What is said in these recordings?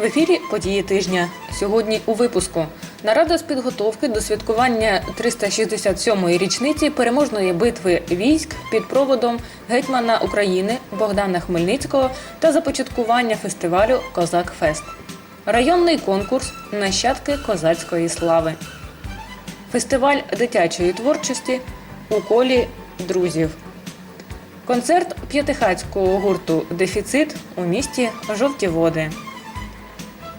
В ефірі події тижня. Сьогодні у випуску нарада з підготовки до святкування 367-ї річниці переможної битви військ під проводом гетьмана України Богдана Хмельницького та започаткування фестивалю Козак Фест. Районний конкурс Нащадки козацької слави. Фестиваль дитячої творчості у колі друзів. Концерт п'ятихацького гурту Дефіцит у місті Жовті Води.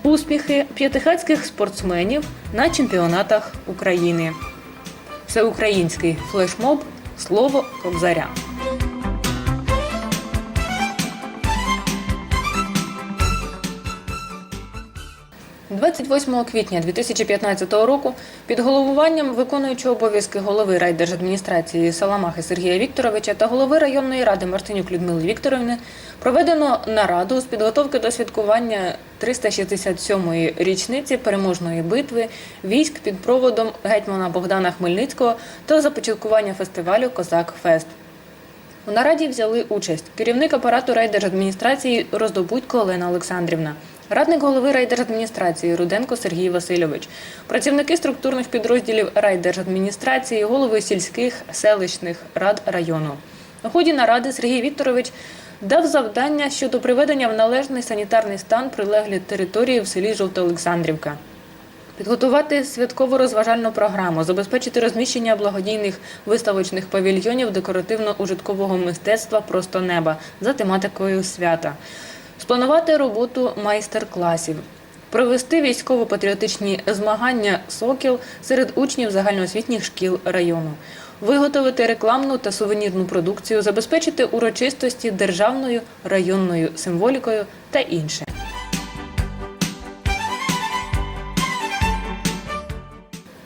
Успіхи п'ятихацьких спортсменів на чемпіонатах України. Всеукраїнський флешмоб Слово Кобзаря. – 28 квітня 2015 року під головуванням виконуючого обов'язки голови райдержадміністрації Саламахи Сергія Вікторовича та голови районної ради Мартинюк Людмили Вікторівни проведено нараду з підготовки до святкування 367-ї річниці переможної битви військ під проводом гетьмана Богдана Хмельницького та започаткування фестивалю Козак Фест. У нараді взяли участь керівник апарату райдержадміністрації Роздобудько Олена Олександрівна, радник голови райдержадміністрації Руденко Сергій Васильович, працівники структурних підрозділів райдержадміністрації, голови сільських селищних рад району. У ході наради Сергій Вікторович дав завдання щодо приведення в належний санітарний стан прилеглі території в селі Жовтоолександрівка. Підготувати святково-розважальну програму, забезпечити розміщення благодійних виставочних павільйонів декоративно-ужиткового мистецтва Просто неба за тематикою свята, спланувати роботу майстер-класів, провести військово-патріотичні змагання Сокіл серед учнів загальноосвітніх шкіл району, виготовити рекламну та сувенірну продукцію, забезпечити урочистості державною районною символікою та інше. –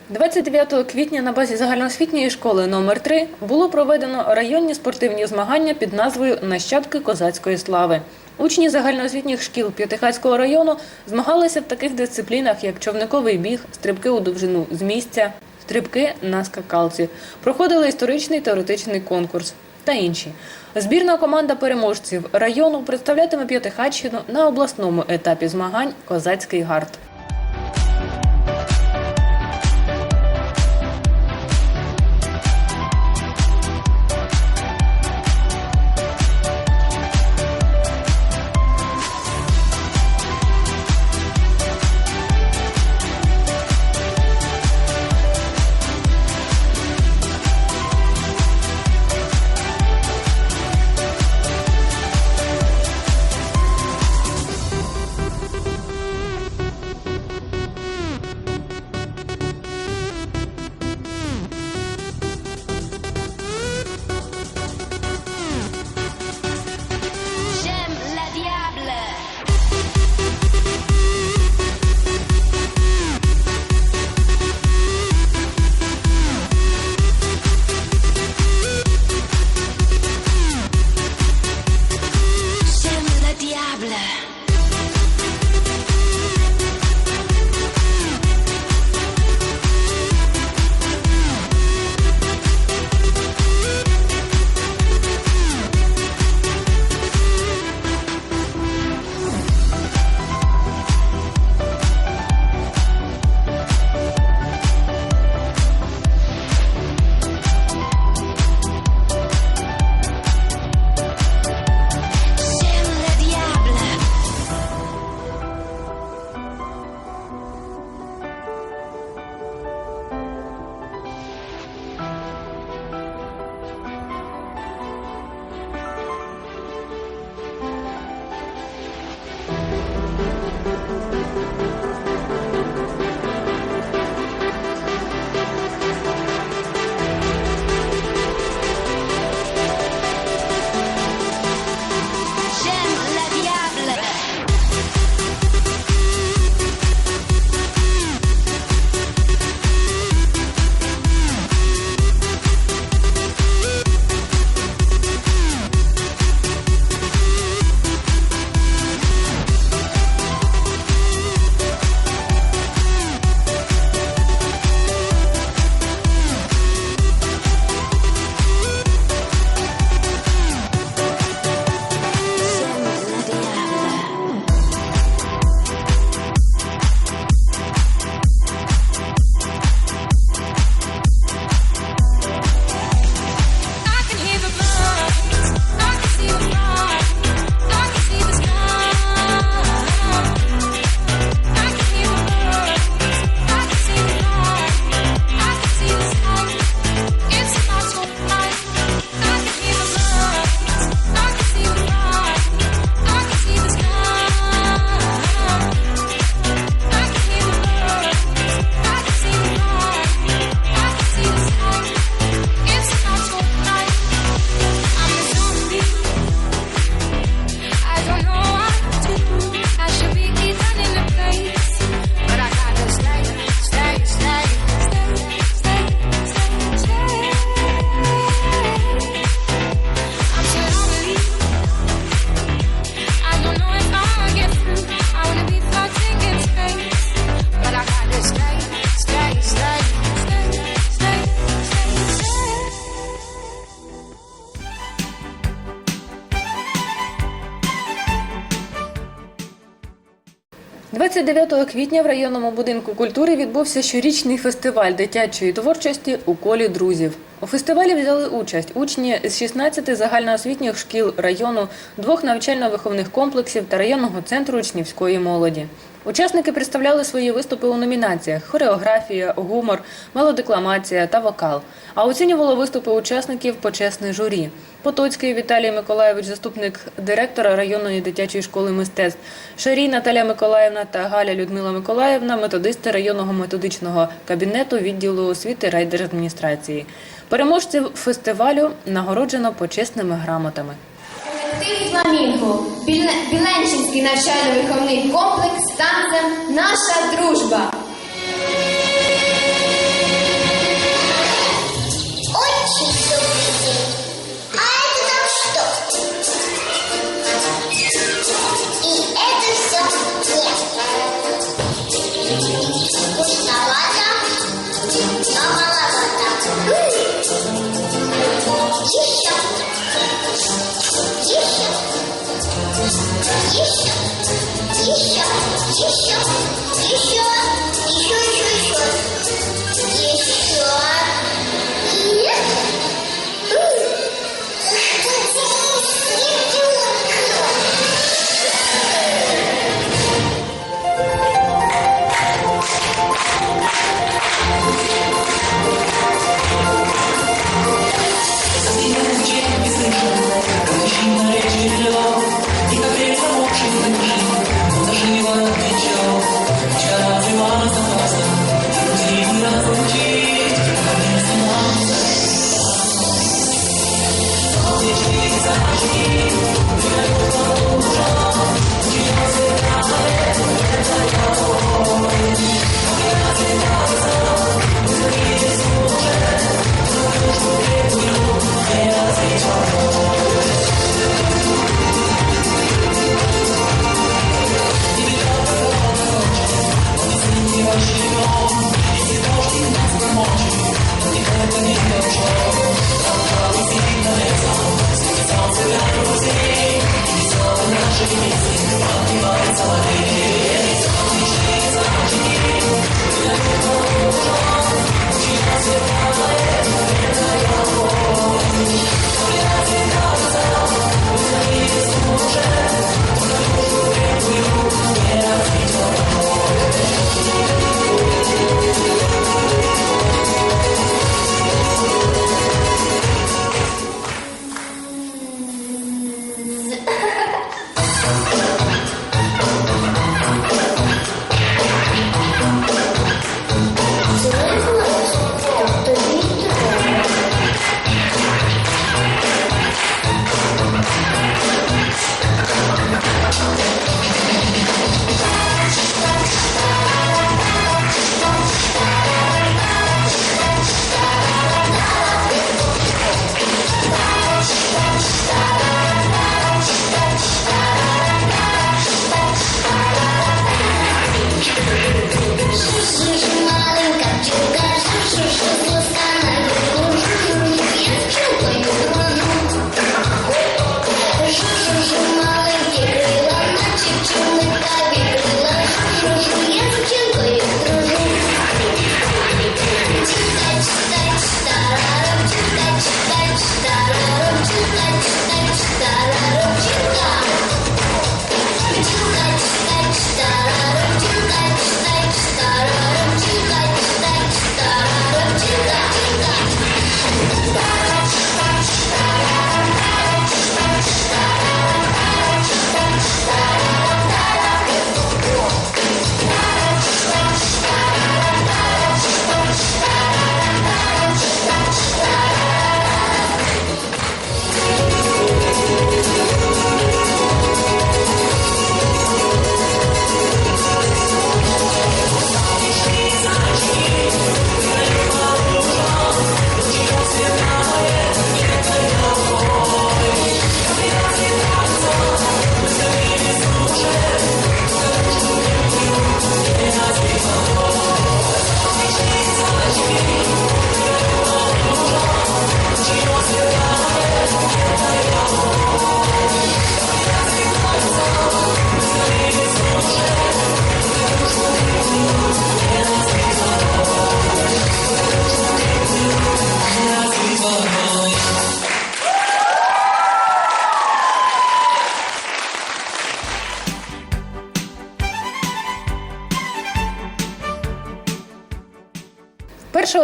29 квітня на базі загальноосвітньої школи номер 3 було проведено районні спортивні змагання під назвою Нащадки козацької слави. Учні загальноосвітніх шкіл П'ятихацького району змагалися в таких дисциплінах, як човниковий біг, стрибки у довжину з місця, стрибки на скакалці. Проходили історичний теоретичний конкурс та інші. Збірна команда переможців району представлятиме П'ятихатщину на обласному етапі змагань Козацький гард. 29 квітня в районному будинку культури відбувся щорічний фестиваль дитячої творчості у колі друзів. У фестивалі взяли участь учні з 16 загальноосвітніх шкіл району, двох навчально-виховних комплексів та районного центру учнівської молоді. Учасники представляли свої виступи у номінаціях: хореографія, гумор, мелодекламація та вокал. А оцінювало виступи учасників почесне журі. Потоцький Віталій Миколаєвич, заступник директора районної дитячої школи мистецтв, Шарій Наталя Миколаївна та Галя Людмила Миколаївна, методисти районного методичного кабінету відділу освіти райдержадміністрації. Переможців фестивалю нагороджено почесними грамотами. Біле- Біленчинський навчально-виховний комплекс з танцем Наша дружба.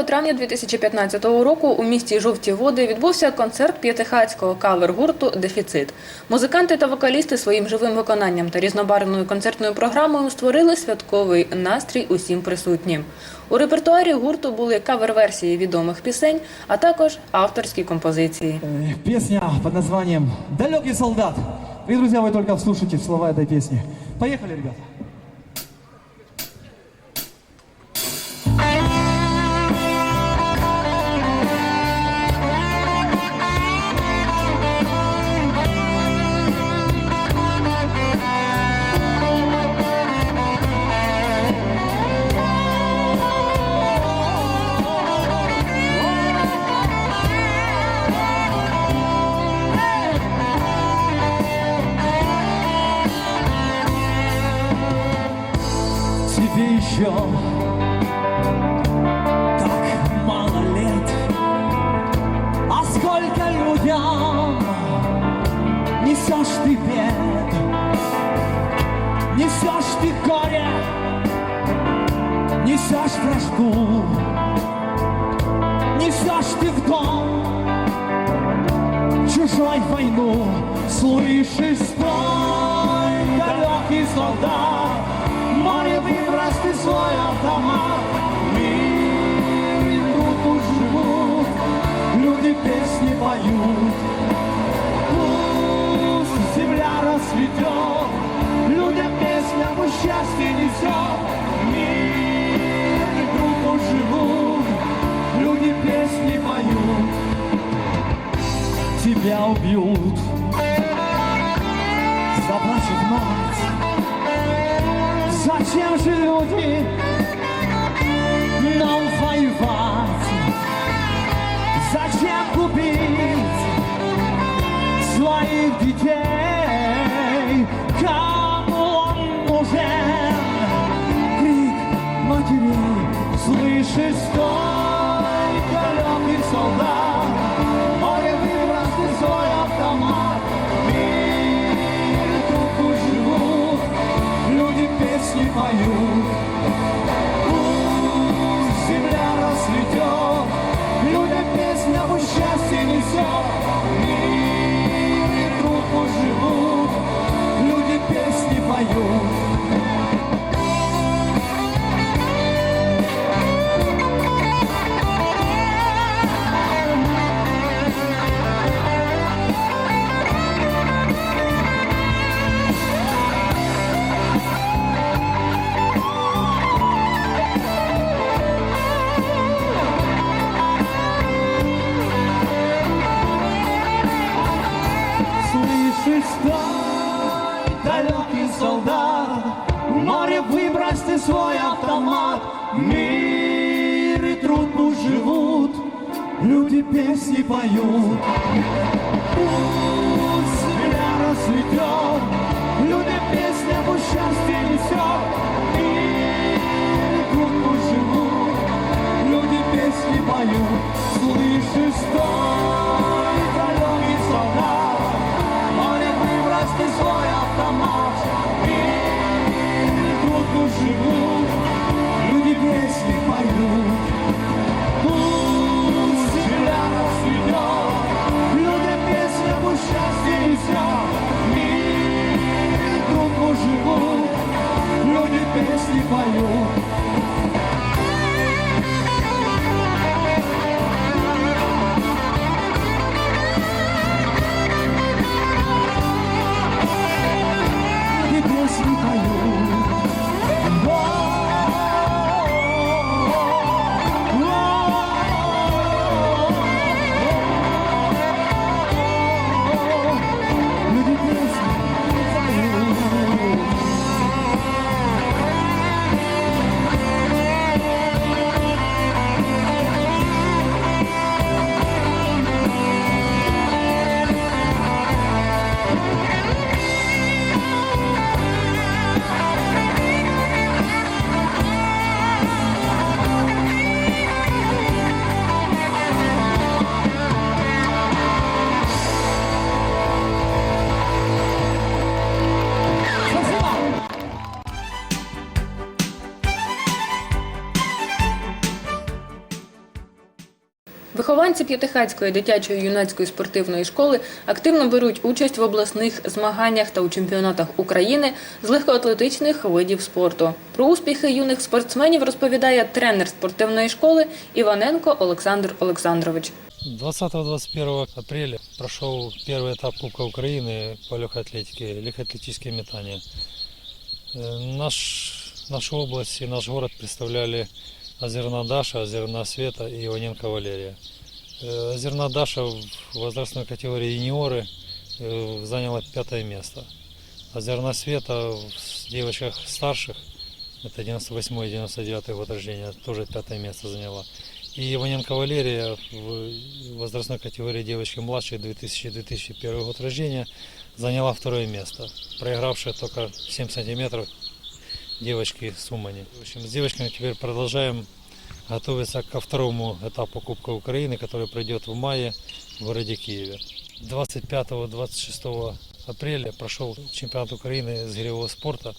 травня 2015 року у місті Жовті Води відбувся концерт п'ятихатського кавер-гурту Дефіцит. Музиканти та вокалісти своїм живим виконанням та різнобарвною концертною програмою створили святковий настрій усім присутнім. У репертуарі гурту були кавер-версії відомих пісень, а також авторські композиції. Э, Песня под названием «Далекий солдат». И, друзья, вы только вслушайте в слова этой песни. Поехали, ребята. Людям несешь ты бед, несешь ты горе, несешь вражду, несешь ты в дом чужой войну, слышишь, стой, далекий солдат, море выбрось ты свой автомат, люди песни поют, пусть земля расцветет, людям песня в счастье несет, мир и тут живут, люди песни поют. Тебя убьют. Заплачет мать. Зачем же люди Зачем губить своих детей? Кому он нужен? Крик матери слышишь, стой, песни поют. автомат. Мир и трудно живут, люди песни поют. Пусть земля расцветет, люди песня в счастье несет. Мир и трудно живут, люди песни поют. Слышишь, стой, далекий солдат, Море выбрось ты свой автомат И трудно живут Вихованці П'ятихацької дитячої юнацької спортивної школи активно беруть участь в обласних змаганнях та у чемпіонатах України з легкоатлетичних видів спорту. Про успіхи юних спортсменів розповідає тренер спортивної школи Іваненко Олександр Олександрович. 20-21 апреля прошел первый этап Кубка Украины по легкой атлетике, легкоатлетические метания. Э, Наш, нашу область и наш город представляли Озерна Даша, Озерна Света и Иваненко Валерия. Э, Озерна Даша в возрастной категории юниоры э, заняла пятое место. Озерна Света в девочках старших, это 98-99 год рождения, тоже пятое место заняла. И Иваненко Валерия в возрастной категории девочки младшей 2000-2001 год рождения заняла второе место, проигравшая только 7 сантиметров девочки Сумани. В общем, с девочками теперь продолжаем готовиться ко второму этапу Кубка Украины, который пройдет в мае в городе Киеве. 25-26 апреля прошел чемпионат Украины с гиревого спорта,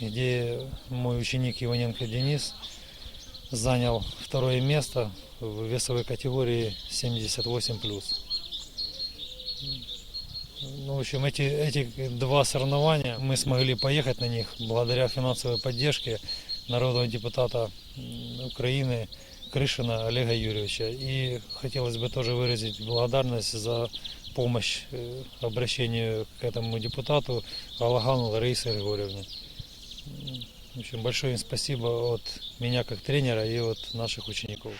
где мой ученик Иваненко Денис занял второе место в весовой категории 78+. Ну, в общем, эти, эти два соревнования мы смогли поехать на них благодаря финансовой поддержке народного депутата Украины Крышина Олега Юрьевича. И хотелось бы тоже выразить благодарность за помощь э, обращению к этому депутату Алагану Ларисе Григорьевне. М, В общем, большое им спасибо от меня как тренера и от наших учеников.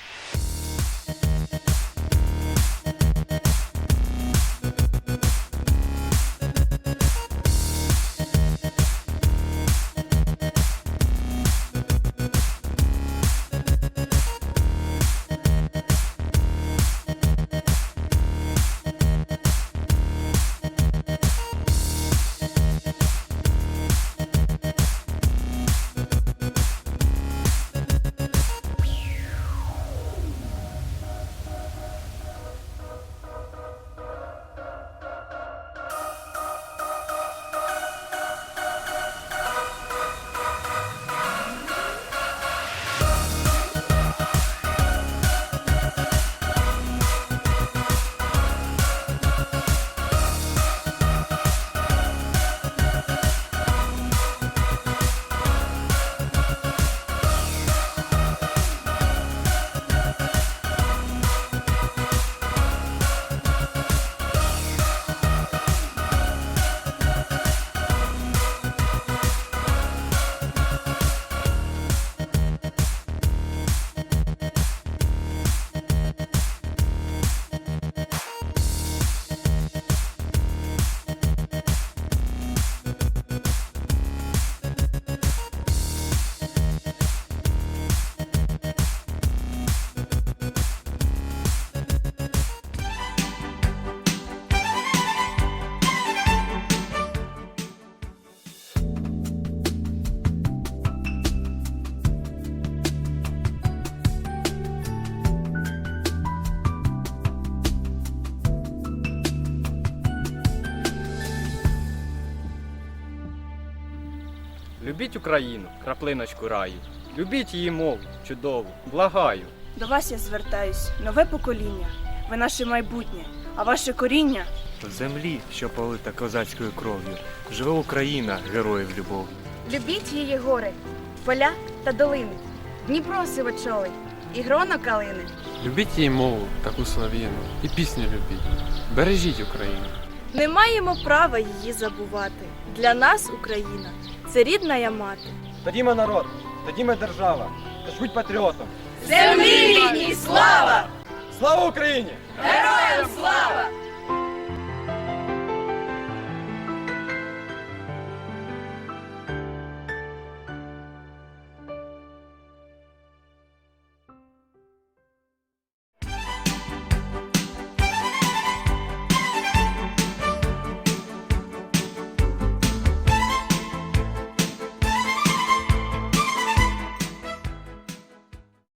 Любіть Україну, краплиночку раю. Любіть її мову, чудову, благаю. До вас я звертаюсь, нове покоління. Ви наше майбутнє, а ваше коріння В землі, що полита козацькою кров'ю, живе Україна, героїв любов'ю. Любіть її гори, поля та долини, Дніпро сивочолий і гроно калини. Любіть її мову, таку солов'їну, і пісню любіть. Бережіть Україну. не маємо права її забувати. Для нас Україна це рідна я мати. Тоді ми народ, тоді ми держава. Тож будь патріотом. Землі рідній слава! Слава Україні! Героям слава!